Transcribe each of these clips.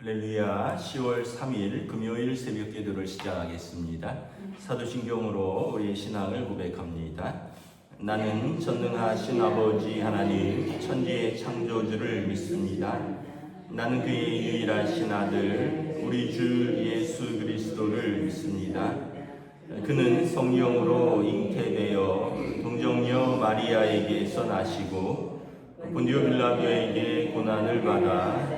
할렐루야 10월 3일 금요일 새벽 기도를 시작하겠습니다. 사도신경으로 우리의 신앙을 고백합니다. 나는 전능하신 아버지 하나님 천지의 창조주를 믿습니다. 나는 그의 유일하신 아들 우리 주 예수 그리스도를 믿습니다. 그는 성령으로 잉태되어 동정녀 마리아에게서 나시고 본디오 빌라도에게 고난을 받아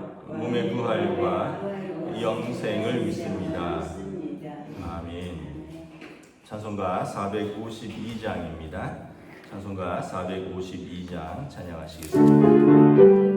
몸의 부활과 영생을 믿습니다. 아멘. 찬송가 452장입니다. 찬송가 452장 찬양하시겠습니다.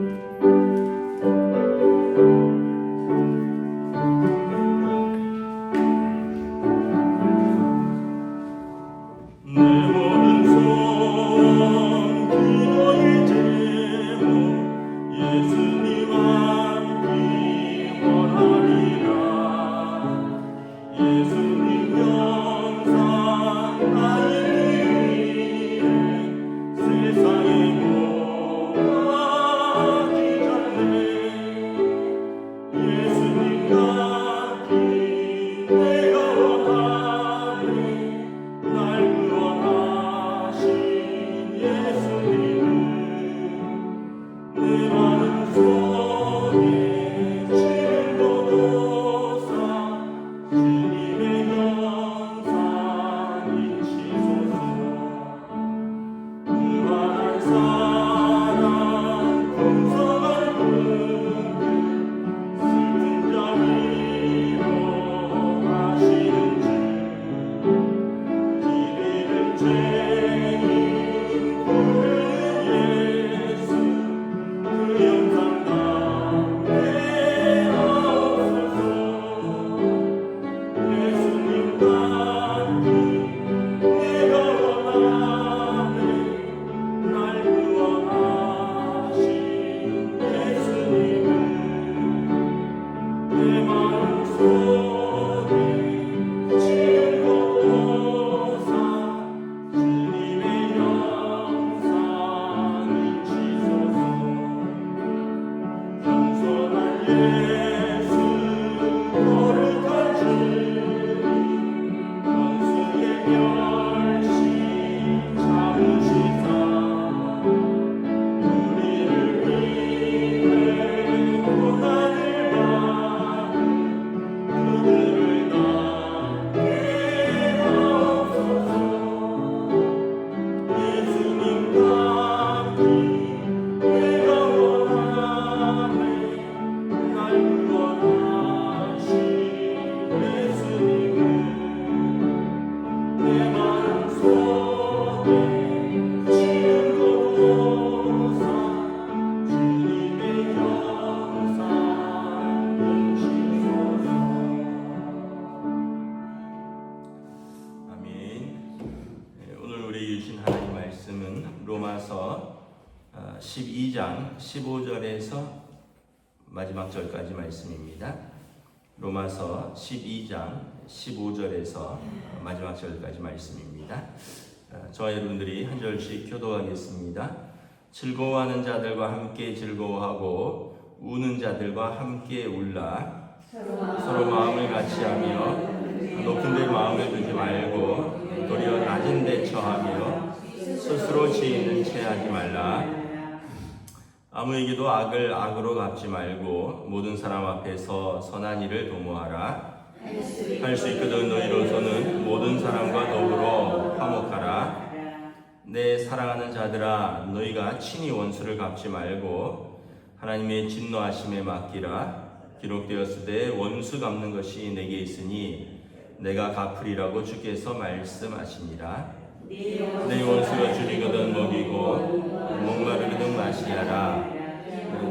15절에서 마지막 절까지 말씀입니다. 어, 저와 여러분들이 한 절씩 교도하겠습니다. 즐거워하는 자들과 함께 즐거워하고 우는 자들과 함께 울라. 서로 마음을 같이하며 높은 데 마음을 두지 말고 도리어 낮은 데 처하며 스스로 지혜는 체하지 말라. 아무에게도 악을 악으로 갚지 말고 모든 사람 앞에서 선한 일을 도모하라. 할 수 있거든 너희로서는 모든 사람과 더불어 화목하라. 내 사랑하는 자들아 너희가 친히 원수를 갚지 말고 하나님의 진노하심에 맡기라. 기록되었으되 원수 갚는 것이 내게 있으니 내가 갚으리라고 주께서 말씀하시니라. 내 원수가 줄이거든 먹이고 목마르거든 마시하라.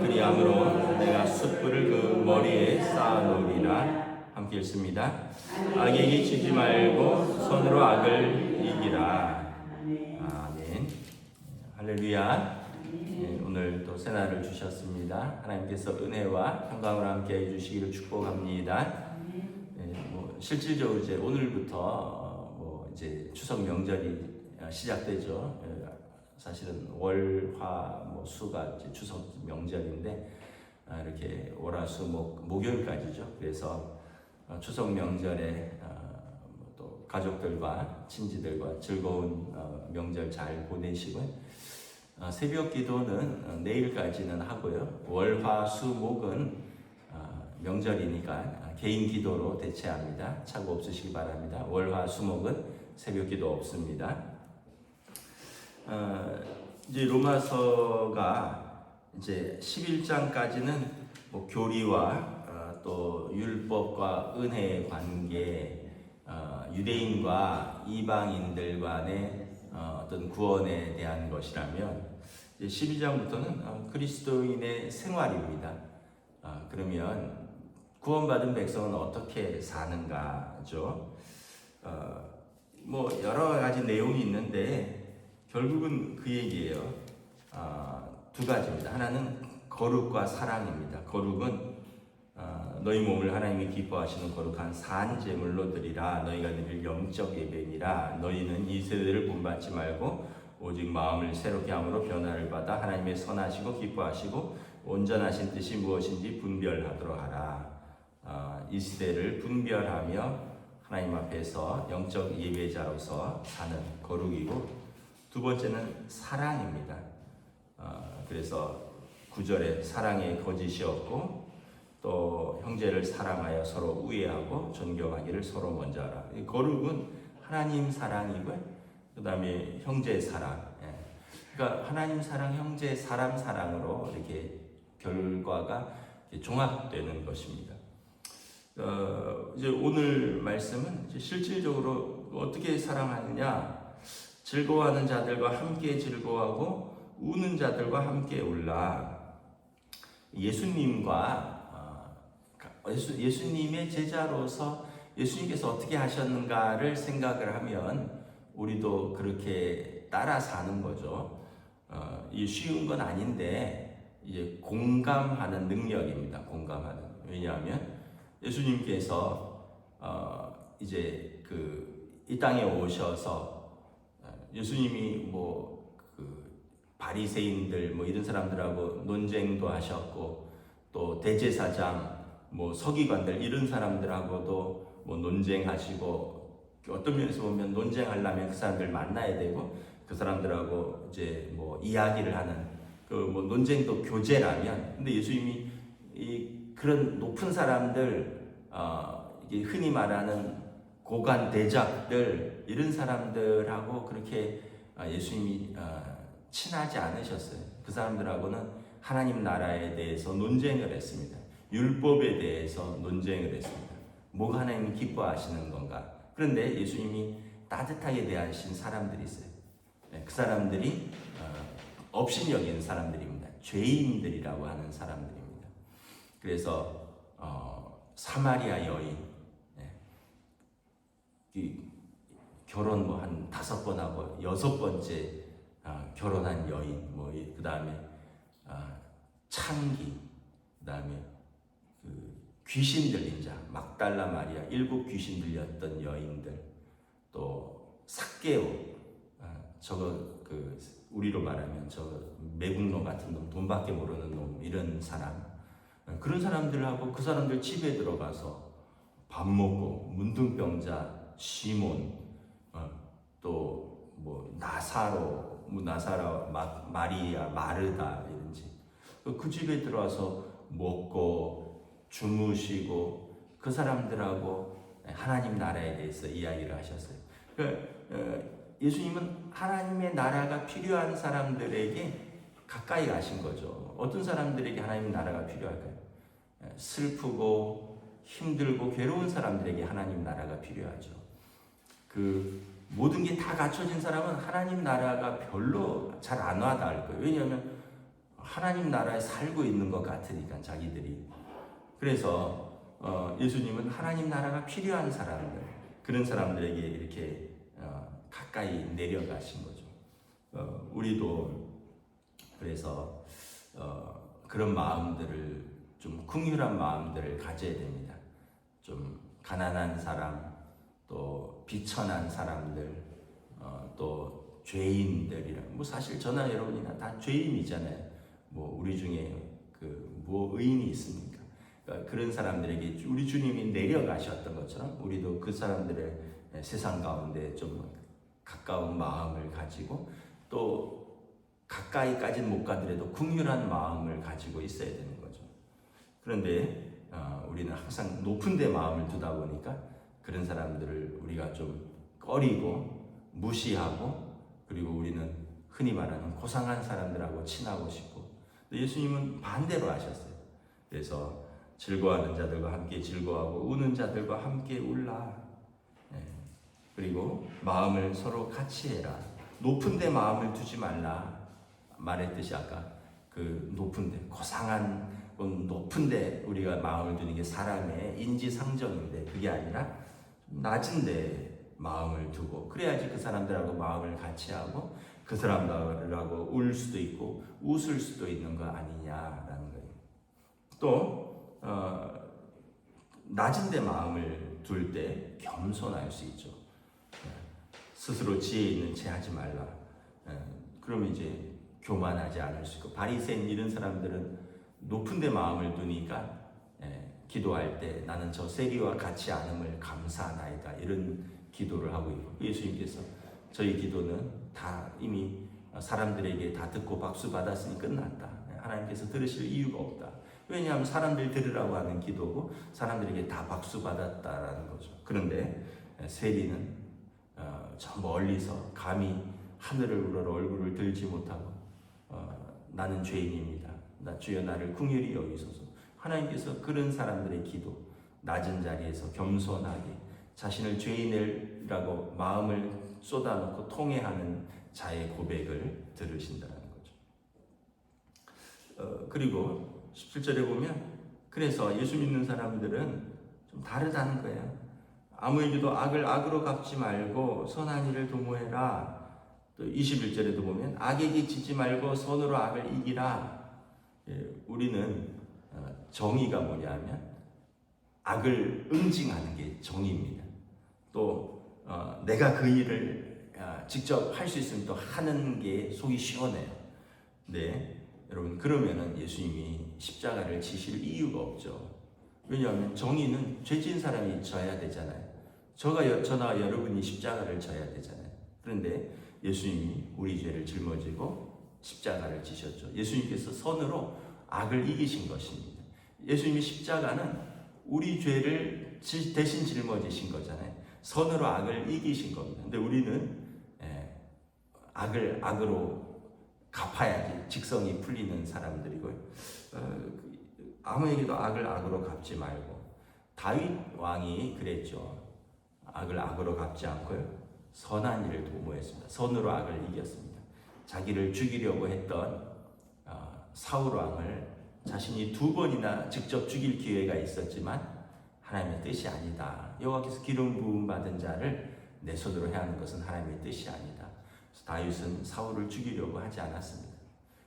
그리함으로 내가 숯불을 그 머리에 쌓아놓으리라 함께 읽습니다. 악에게 지지 말고 손으로 악을 이기라. 아멘. 할렐루야. 예, 오늘 또 새날을 주셨습니다. 하나님께서 은혜와 평강을 함께 해주시기를 축복합니다. 예, 뭐 실질적으로 이제 오늘부터 어, 뭐 이제 추석 명절이 어, 시작되죠. 예, 사실은 월화 뭐 수가 이제 추석 명절인데 아, 이렇게 월화수 목 목요일까지죠. 그래서 어, 추석 명절에 어, 뭐또 가족들과 친지들과 즐거운 어, 명절 잘 보내시고요. 어, 새벽 기도는 어, 내일까지는 하고요. 월 화 수 목은 어, 명절이니까 어, 개인 기도로 대체합니다. 차고 없으시기 바랍니다. 월 화 수 목은 새벽 기도 없습니다. 어, 이제 로마서가 이제 11장까지는 뭐 교리와 어, 또 율법과 은혜의 관계, 어, 유대인과 이방인들 간의 어, 어떤 구원에 대한 것이라면 이제 12장부터는 어, 그리스도인의 생활입니다. 어, 그러면 구원받은 백성은 어떻게 사는가죠? 어, 뭐 여러 가지 내용이 있는데 결국은 그 얘기예요. 아, 두 가지입니다. 하나는 거룩과 사랑입니다. 거룩은 아, 너희 몸을 하나님이 기뻐하시는 거룩한 산 제물로 드리라. 너희가 드릴 영적 예배니라. 너희는 이 세대를 본받지 말고 오직 마음을 새롭게 함으로 변화를 받아 하나님의 선하시고 기뻐하시고 온전하신 뜻이 무엇인지 분별하도록 하라. 아, 이 시대를 분별하며 하나님 앞에서 영적 예배자로서 사는 거룩이고 두 번째는 사랑입니다. 어, 그래서 구절에 사랑에 거짓이 없고 또 형제를 사랑하여 서로 우애하고 존경하기를 서로 먼저 하라. 이 거룩은 하나님 사랑이고요. 그 다음에 형제 사랑. 예. 그러니까 하나님 사랑, 형제 사람 사랑으로 이렇게 결과가 종합되는 것입니다. 어, 이제 오늘 말씀은 이제 실질적으로 어떻게 사랑하느냐? 즐거워하는 자들과 함께 즐거워하고 우는 자들과 함께 울라. 예수님과 어, 예수, 예수님의 제자로서 예수님께서 어떻게 하셨는가를 생각을 하면 우리도 그렇게 따라 사는 거죠. 어, 이 쉬운 건 아닌데 이제 공감하는 능력입니다. 공감하는 왜냐하면 예수님께서 어, 이제 그 이 땅에 오셔서 어, 예수님이 뭐 그 바리새인들 뭐 이런 사람들하고 논쟁도 하셨고 또 대제사장 뭐 서기관들 이런 사람들하고도 뭐 논쟁하시고 어떤 면에서 보면 논쟁하려면 그 사람들 만나야 되고 그 사람들하고 이제 뭐 이야기를 하는 그 뭐 논쟁도 교제라면 근데 예수님이 이 그런 높은 사람들 어 흔히 말하는 고관 대작들 이런 사람들하고 그렇게 아, 예수님이 아, 친하지 않으셨어요. 그 사람들하고는 하나님 나라에 대해서 논쟁을 했습니다. 율법에 대해서 논쟁을 했습니다. 뭐가 하나님 기뻐하시는 건가? 그런데 예수님이 따뜻하게 대하신 사람들이 있어요. 네, 그 사람들이 어, 업신여기는 사람들입니다. 죄인들이라고 하는 사람들입니다. 그래서 어, 사마리아 여인 이 결혼 뭐 한 다섯 번 하고 여섯 번째 아, 결혼한 여인 뭐그 다음에 아, 창기 그 다음에 그 귀신 들린 자 막달라 마리아 일곱 귀신 들렸던 여인들 또 삭개오 아, 저거 그 우리로 말하면 저 매국노 같은 놈 돈밖에 모르는 놈 이런 사람. 아, 그런 사람들하고 그 사람들 집에 들어가서 밥 먹고 문둥병자 시몬, 어, 또뭐 나사로, 뭐 나사라, 마, 마리아, 마르다 이런지 그 집에 들어와서 먹고 주무시고 그 사람들하고 하나님 나라에 대해서 이야기를 하셨어요. 어, 예수님은 하나님의 나라가 필요한 사람들에게 가까이 가신 거죠. 어떤 사람들에게 하나님 나라가 필요할까요? 슬프고 힘들고 괴로운 사람들에게 하나님 나라가 필요하죠. 그 모든 게 다 갖춰진 사람은 하나님 나라가 별로 잘 안 와닿을 거예요. 왜냐하면 하나님 나라에 살고 있는 것 같으니까 자기들이. 그래서 어, 예수님은 하나님 나라가 필요한 사람들 그런 사람들에게 이렇게 어, 가까이 내려가신 거죠. 어, 우리도 그래서 어, 그런 마음들을 좀 긍휼한 마음들을 가져야 됩니다. 좀 가난한 사람, 또 비천한 사람들, 어, 또 죄인들이랑 뭐 사실 저나 여러분이나 다 죄인이잖아요. 뭐 우리 중에 그 뭐 의인이 있습니까? 그러니까 그런 사람들에게 우리 주님이 내려가셨던 것처럼 우리도 그 사람들의 세상 가운데 좀 가까운 마음을 가지고 또 가까이까지는 못 가더라도 긍휼한 마음을 가지고 있어야 되는 거죠. 그런데 어, 우리는 항상 높은 데 마음을 두다 보니까 그런 사람들을 우리가 좀 꺼리고 무시하고 그리고 우리는 흔히 말하는 고상한 사람들하고 친하고 싶고 예수님은 반대로 하셨어요. 그래서 즐거워하는 자들과 함께 즐거워하고 우는 자들과 함께 울라. 예. 그리고 마음을 서로 같이 해라. 높은 데 마음을 두지 말라. 말했듯이 아까 그 높은 데 고상한 높은 데 우리가 마음을 두는 게 사람의 인지상정인데 그게 아니라 낮은 데 마음을 두고 그래야지 그 사람들하고 마음을 같이 하고 그 사람들하고 울 수도 있고 웃을 수도 있는 거 아니냐라는 거예요. 또 어, 낮은 데 마음을 둘 때 겸손할 수 있죠. 예. 스스로 지혜 있는 채 하지 말라. 예. 그러면 이제 교만하지 않을 수 있고 바리새인 이런 사람들은 높은 데 마음을 두니까 예, 기도할 때 나는 저 세리와 같이 않음을 감사하나이다 이런 기도를 하고 있고 예수님께서 저희 기도는 다 이미 사람들에게 다 듣고 박수 받았으니 끝났다. 예, 하나님께서 들으실 이유가 없다. 왜냐하면 사람들 들으라고 하는 기도고 사람들에게 다 박수 받았다라는 거죠. 그런데 예, 세리는 어, 저 멀리서 감히 하늘을 우러러 얼굴을 들지 못하고 어, 나는 죄인입니다. 나 주여 나를 궁휼히 여기소서. 하나님께서 그런 사람들의 기도 낮은 자리에서 겸손하게 자신을 죄인이라고 마음을 쏟아놓고 통해하는 자의 고백을 들으신다는 거죠. 어, 그리고 17절에 보면 그래서 예수 믿는 사람들은 좀 다르다는 거예요. 아무에게도 악을 악으로 갚지 말고 선한 일을 도모해라. 또 21절에도 보면 악에게 지지 말고 선으로 악을 이기라. 예, 우리는 어, 정의가 뭐냐면 악을 응징하는 게 정의입니다. 또 어, 내가 그 일을 어, 직접 할 수 있으면 또 하는 게 속이 시원해요. 네, 여러분 그러면은 예수님이 십자가를 지실 이유가 없죠. 왜냐하면 정의는 죄진 사람이 져야 되잖아요. 저가 저나 여러분이 십자가를 져야 되잖아요. 그런데 예수님이 우리 죄를 짊어지고 십자가를 지셨죠. 예수님께서 선으로 악을 이기신 것입니다. 예수님이 십자가는 우리 죄를 대신 짊어지신 거잖아요. 선으로 악을 이기신 겁니다. 근데 우리는 예, 악을 악으로 갚아야지 직성이 풀리는 사람들이고요. 어, 아무에게도 악을 악으로 갚지 말고 다윗 왕이 그랬죠. 악을 악으로 갚지 않고요. 선한 일을 도모했습니다. 선으로 악을 이겼습니다. 자기를 죽이려고 했던 어, 사울 왕을 자신이 두 번이나 직접 죽일 기회가 있었지만 하나님의 뜻이 아니다. 여호와께서 기름 부음 받은 자를 내 손으로 해하는 것은 하나님의 뜻이 아니다. 다윗은 사울을 죽이려고 하지 않았습니다.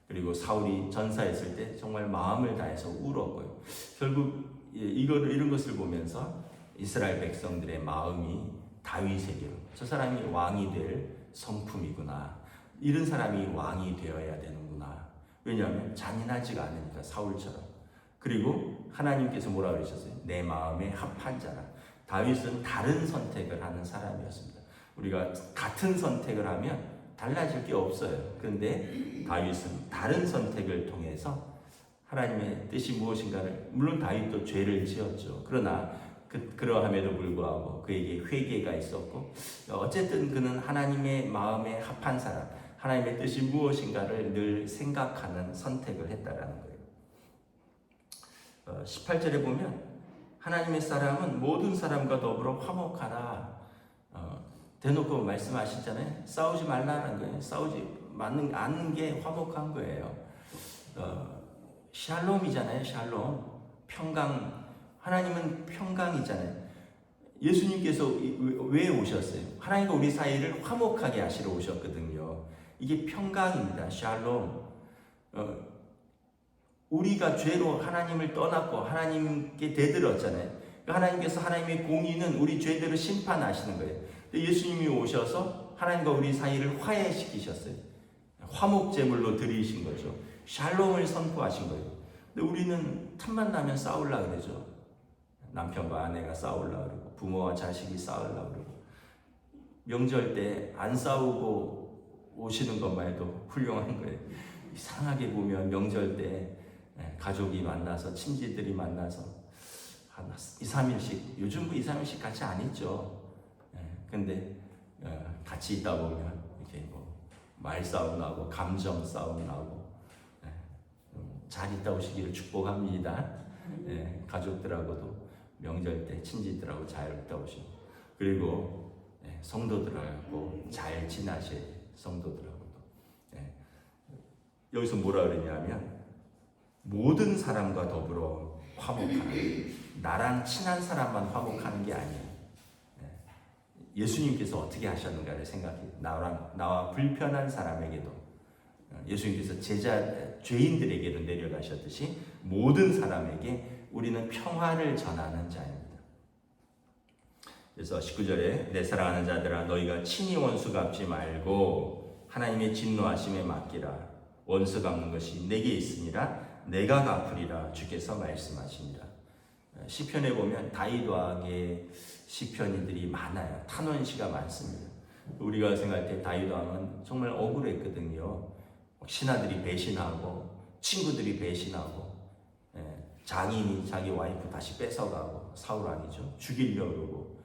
그리고 사울이 전사했을 때 정말 마음을 다해서 울었고요. 결국 이거를 이런 것을 보면서 이스라엘 백성들의 마음이 다윗에게로 저 사람이 왕이 될 성품이구나. 이런 사람이 왕이 되어야 되는구나. 왜냐하면 잔인하지가 않으니까 사울처럼. 그리고 하나님께서 뭐라 그러셨어요? 내 마음에 합한 자라. 다윗은 다른 선택을 하는 사람이었습니다. 우리가 같은 선택을 하면 달라질 게 없어요. 그런데 다윗은 다른 선택을 통해서 하나님의 뜻이 무엇인가를 물론 다윗도 죄를 지었죠. 그러나 그, 그러함에도 불구하고 그에게 회개가 있었고 어쨌든 그는 하나님의 마음에 합한 사람, 하나님의 뜻이 무엇인가를 늘 생각하는 선택을 했다라는 거예요. 어, 18절에 보면 하나님의 사람은 모든 사람과 더불어 화목하라. 어, 대놓고 말씀하시잖아요. 싸우지 말라는 거예요. 싸우지 맞는 않는 게 화목한 거예요. 어, 샬롬이잖아요. 샬롬. 평강 하나님은 평강이잖아요. 예수님께서 이- 왜 오셨어요? 하나님과 우리 사이를 화목하게 하시러 오셨거든요. 이게 평강입니다. 샬롬. 어, 우리가 죄로 하나님을 떠났고 하나님께 대들었잖아요. 하나님께서 하나님의 공의는 우리 죄대로 심판하시는 거예요. 예수님이 오셔서 하나님과 우리 사이를 화해시키셨어요. 화목 제물로 드리신 거죠. 샬롬을 선포하신 거예요. 근데 우리는 틈만 나면 싸울라 그러죠. 남편과 아내가 싸울라 그러고 부모와 자식이 싸울라 그러고 명절 때 안 싸우고 오시는 것만 해도 훌륭한 거예요. 이상하게 보면 명절 때 예, 가족이 만나서 친지들이 만나서 한 2, 3일씩 요즘 그 2, 3일씩 같이 안 있죠. 예, 근데 어, 같이 있다 보면 이렇게 뭐 말싸움 나고 감정 싸움 나고 예, 음, 잘 있다 오시기를 축복합니다. 예, 가족들하고도 명절 때 친지들하고 잘 있다 오시고 그리고 예, 성도들하고 잘 지나셔야. 성도들하고도 예. 여기서 뭐라 그러냐면 모든 사람과 더불어 화목하는 나랑 친한 사람만 화목하는 게 아니에요. 예. 예수님께서 어떻게 하셨는가를 생각해 나랑 나와 불편한 사람에게도 어, 예수님께서 제자 죄인들에게도 내려가셨듯이 모든 사람에게 우리는 평화를 전하는 자입니다. 그래서 19절에 내 사랑하는 자들아 너희가 친히 원수 갚지 말고 하나님의 진노하심에 맡기라 원수 갚는 것이 내게 있으니라 내가 갚으리라 주께서 말씀하십니다. 시편에 보면 다윗 왕의 시편이들이 많아요. 탄원시가 많습니다. 우리가 생각할 때 다윗 왕은 정말 억울했거든요. 신하들이 배신하고 친구들이 배신하고 예, 장인이 자기 와이프 다시 뺏어가고 사울 왕이죠. 죽이려고 그러고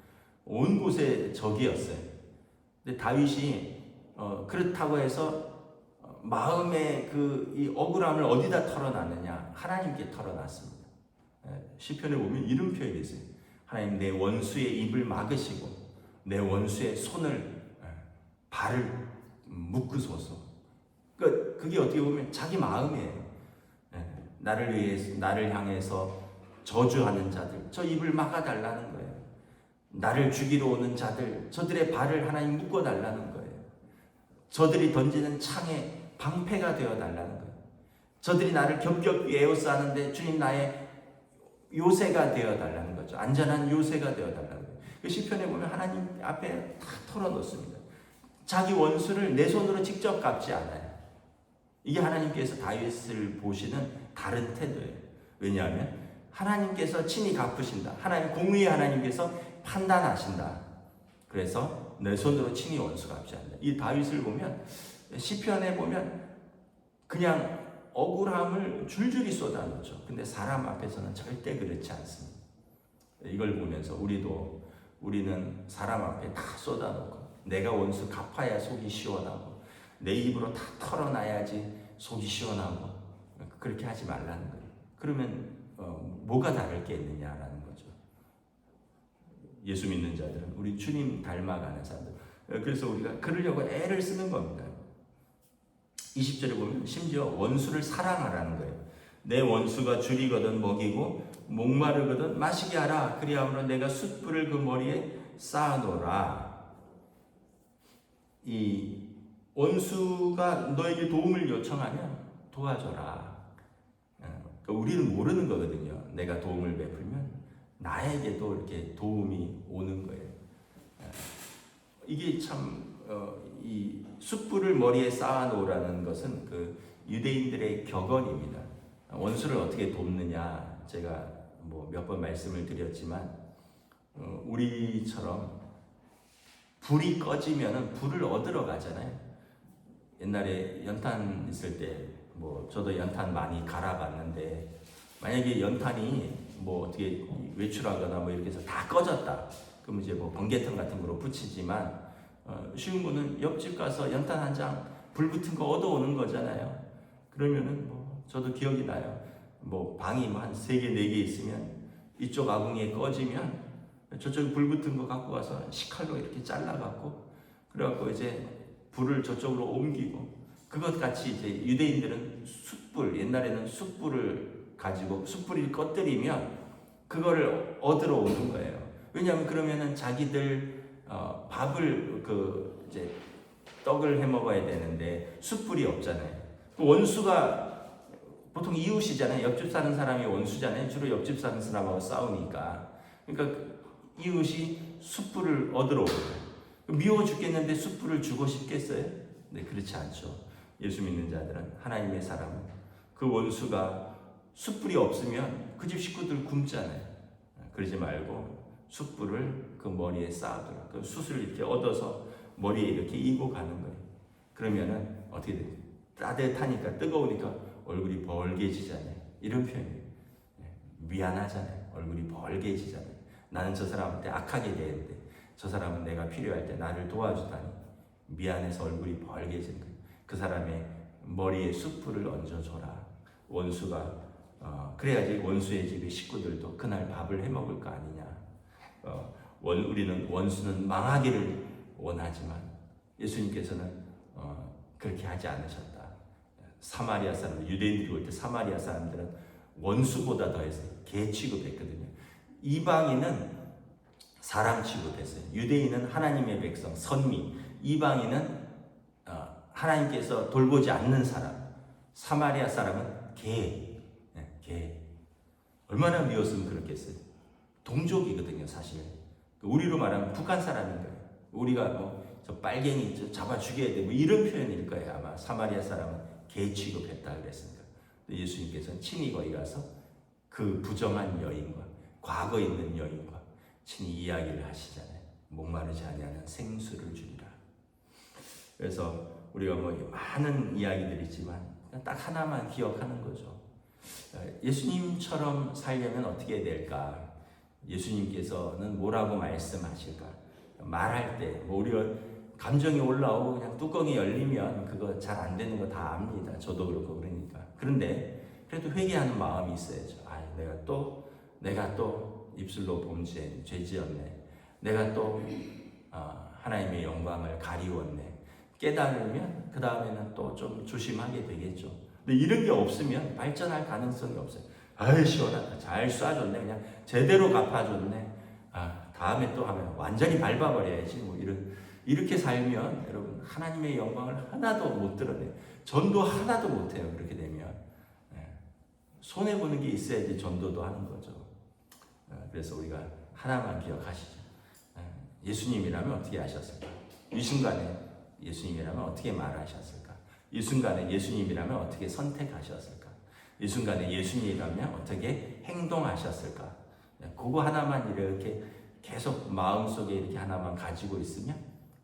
온 곳에 적이었어요. 근데 다윗이 어, 그렇다고 해서 어, 마음의 그 이 억울함을 어디다 털어놨느냐? 하나님께 털어놨습니다. 예, 시편에 보면 표현이 있어요. 하나님 내 원수의 입을 막으시고 내 원수의 손을 예, 발을 묶으소서. 그 그게 어떻게 보면 자기 마음이에요. 예, 나를 위해서 나를 향해서 저주하는 자들 저 입을 막아 달라는 거예요. 나를 죽이러 오는 자들 저들의 발을 하나님 묶어 달라는 거예요. 저들이 던지는 창에 방패가 되어 달라는 거예요. 저들이 나를 겹겹이 에워싸는데 주님 나의 요새가 되어 달라는 거죠. 안전한 요새가 되어 달라는 거예요. 그 시편에 보면 하나님 앞에 다 털어놓습니다. 자기 원수를 내 손으로 직접 갚지 않아요. 이게 하나님께서 다윗을 보시는 다른 태도예요. 왜냐하면 하나님께서 친히 갚으신다. 하나님 공의의 하나님께서 판단하신다. 그래서 내 손으로 친히 원수 갚지 않는다. 이 다윗을 보면 시편에 보면 그냥 억울함을 줄줄이 쏟아놓죠. 근데 사람 앞에서는 절대 그렇지 않습니다. 이걸 보면서 우리도 우리는 사람 앞에 다 쏟아놓고 내가 원수 갚아야 속이 시원하고 내 입으로 다 털어놔야지 속이 시원하고 그렇게 하지 말라는 거예요. 그러면 어, 뭐가 다를 게 있느냐라는 거죠. 예수 믿는 자들은 우리 주님 닮아가는 사람들. 어, 그래서 우리가 그러려고 애를 쓰는 겁니다. 20절에 보면 심지어 원수를 사랑하라는 거예요. 내 원수가 줄이거든 먹이고 목마르거든 마시게 하라. 그리하므로 내가 숯불을 그 머리에 쌓아놓으라. 이 원수가 너에게 도움을 요청하면 도와줘라. 어, 그러니까 우리는 모르는 거거든요. 내가 도움을 베풀면 나에게도 이렇게 도움이 오는 거예요. 어, 이게 참, 어, 이 숯불을 머리에 쌓아 놓으라는 것은 그 유대인들의 격언입니다. 원수를 어떻게 돕느냐, 제가 뭐 몇 번 말씀을 드렸지만, 어, 우리처럼 불이 꺼지면은 불을 얻으러 가잖아요. 옛날에 연탄 있을 때, 뭐 저도 연탄 많이 갈아봤는데, 만약에 연탄이 뭐 어떻게 외출하거나 뭐 이렇게 해서 다 꺼졌다. 그럼 이제 뭐 번개탄 같은 거로 붙이지만 어, 쉬운 거는 옆집 가서 연탄 한 장 불 붙은 거 얻어오는 거잖아요. 그러면은 뭐 저도 기억이 나요. 뭐 방이 한 세 개 네 개 있으면 이쪽 아궁이에 꺼지면 저쪽 불 붙은 거 갖고 와서 식칼로 이렇게 잘라갖고 그래갖고 이제 불을 저쪽으로 옮기고 그것 같이 이제 유대인들은 숯불 옛날에는 숯불을 가지고 숯불을 꺼뜨리면 그거를 얻으러 오는 거예요. 왜냐하면 그러면은 자기들 어, 밥을 그 이제 떡을 해 먹어야 되는데 숯불이 없잖아요. 그 원수가 보통 이웃이잖아요. 옆집 사는 사람이 원수잖아요. 주로 옆집 사는 사람하고 싸우니까. 그러니까 그 이웃이 숯불을 얻으러 오는. 미워 죽겠는데 숯불을 주고 싶겠어요? 네, 그렇지 않죠. 예수 믿는 자들은 하나님의 사람은 그 원수가 숯불이 없으면 그 집 식구들 굶잖아요. 그러지 말고 숯불을 그 머리에 쌓아둬라. 그 숯을 이렇게 얻어서 머리에 이렇게 이고 가는 거예요. 그러면은 어떻게 돼요? 따뜻하니까 뜨거우니까 얼굴이 벌게지잖아요. 이런 표현이에요. 네, 미안하잖아요. 얼굴이 벌게지잖아요. 나는 저 사람한테 악하게 대했는데 저 사람은 내가 필요할 때 나를 도와주다니 미안해서 얼굴이 벌게진 거예요. 그 사람의 머리에 숯불을 얹어줘라. 원수가 어, 그래야지 원수의 집의 식구들도 그날 밥을 해 먹을 거 아니냐. 어, 원, 우리는 원수는 망하기를 원하지만 예수님께서는 어, 그렇게 하지 않으셨다. 사마리아 사람들, 유대인들이 올 때 사마리아 사람들은 원수보다 더해서 개 취급했거든요. 이방인은 사람 취급했어요. 유대인은 하나님의 백성, 선미. 이방인은 어, 하나님께서 돌보지 않는 사람. 사마리아 사람은 개. 네, 개. 얼마나 미웠으면 그렇겠어요. 동족이거든요, 사실. 우리로 말하면 북한 사람인 거예요. 우리가 뭐 저 빨갱이 저 잡아 죽여야 돼. 뭐 이런 표현일 거예요, 아마. 사마리아 사람은 개 취급했다 그랬으니까. 예수님께서는 친히 거기 가서 그 부정한 여인과 과거 있는 여인과 친히 이야기를 하시잖아요. 목마르지 아니하는 생수를 주리라. 그래서 우리가 뭐 많은 이야기들이 있지만 딱 하나만 기억하는 거죠. 예수님처럼 살려면 어떻게 될까? 예수님께서는 뭐라고 말씀하실까? 말할 때, 뭐 우리가 감정이 올라오고 그냥 뚜껑이 열리면 그거 잘 안 되는 거 다 압니다. 저도 그렇고 그러니까. 그런데 그래도 회개하는 마음이 있어야죠. 아, 내가 또 내가 또 입술로 범죄 죄지었네. 내가 또 어, 하나님의 영광을 가리웠네. 깨달으면 그 다음에는 또 좀 조심하게 되겠죠. 근데 이런 게 없으면 발전할 가능성이 없어요. 아유 시원하다. 잘 쏴줬네. 그냥 제대로 갚아줬네. 아 다음에 또 하면 완전히 밟아버려야지. 뭐 이런 이렇게 살면 여러분 하나님의 영광을 하나도 못 드러내. 전도 하나도 못 해요. 그렇게 되면 손해 보는 게 있어야지 전도도 하는 거죠. 어, 그래서 우리가 하나만 기억하시죠. 어, 예수님이라면 어떻게 하셨을까? 이 순간에 예수님이라면 어떻게 말하셨을까? 이 순간에 예수님이라면 어떻게 선택하셨을까? 이 순간에 예수님이라면 어떻게 행동하셨을까? 네, 그거 하나만 이렇게 계속 마음속에 이렇게 하나만 가지고 있으면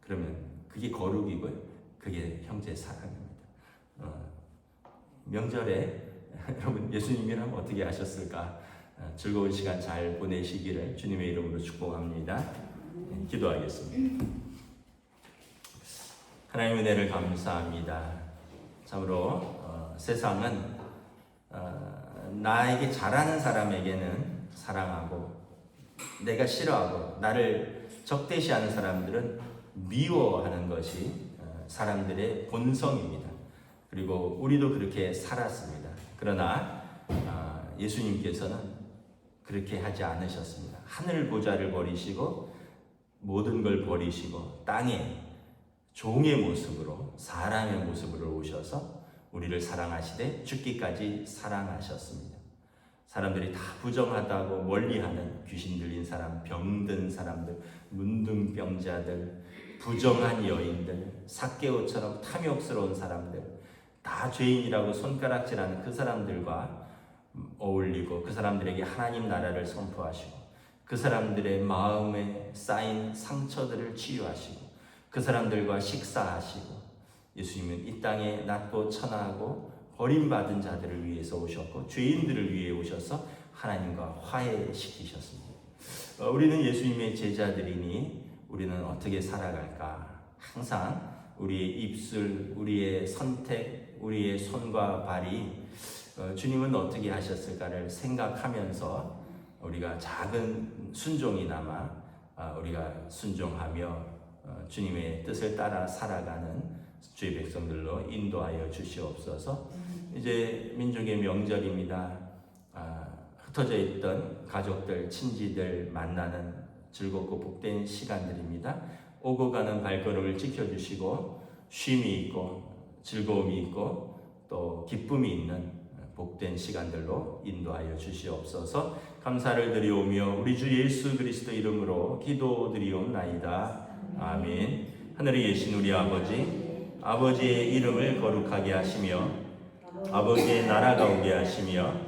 그러면 그게 거룩이고요. 그게 형제 사랑입니다. 어, 명절에 여러분 예수님이라면 어떻게 하셨을까? 어, 즐거운 시간 잘 보내시기를 주님의 이름으로 축복합니다. 네, 기도하겠습니다. 하나님의 은혜를 감사합니다. 참으로 어, 세상은 어, 나에게 잘하는 사람에게는 사랑하고 내가 싫어하고 나를 적대시하는 사람들은 미워하는 것이 어, 사람들의 본성입니다. 그리고 우리도 그렇게 살았습니다. 그러나 어, 예수님께서는 그렇게 하지 않으셨습니다. 하늘 보좌를 버리시고 모든 걸 버리시고 땅에 종의 모습으로 사람의 모습으로 오셔서 우리를 사랑하시되 죽기까지 사랑하셨습니다. 사람들이 다 부정하다고 멀리하는 귀신 들린 사람, 병든 사람들, 문둥병자들, 부정한 여인들, 사개오처럼 탐욕스러운 사람들, 다 죄인이라고 손가락질하는 그 사람들과 어울리고 그 사람들에게 하나님 나라를 선포하시고 그 사람들의 마음에 쌓인 상처들을 치유하시고 그 사람들과 식사하시고 예수님은 이 땅에 낮고 천하고 버림받은 자들을 위해서 오셨고 죄인들을 위해 오셔서 하나님과 화해시키셨습니다. 어, 우리는 예수님의 제자들이니 우리는 어떻게 살아갈까? 항상 우리의 입술, 우리의 선택, 우리의 손과 발이 어, 주님은 어떻게 하셨을까를 생각하면서 우리가 작은 순종이나마 아, 우리가 순종하며 어, 주님의 뜻을 따라 살아가는 주의 백성들로 인도하여 주시옵소서. 이제 민족의 명절입니다. 아, 흩어져 있던 가족들, 친지들 만나는 즐겁고 복된 시간들입니다. 오고 가는 발걸음을 지켜주시고 쉼이 있고 즐거움이 있고 또 기쁨이 있는 복된 시간들로 인도하여 주시옵소서. 감사를 드리오며 우리 주 예수 그리스도 이름으로 기도드리옵나이다. 아멘. 하늘에 계신 우리 아버지, 아버지의 이름을 거룩하게 하시며 아버지의 나라가 오게 하시며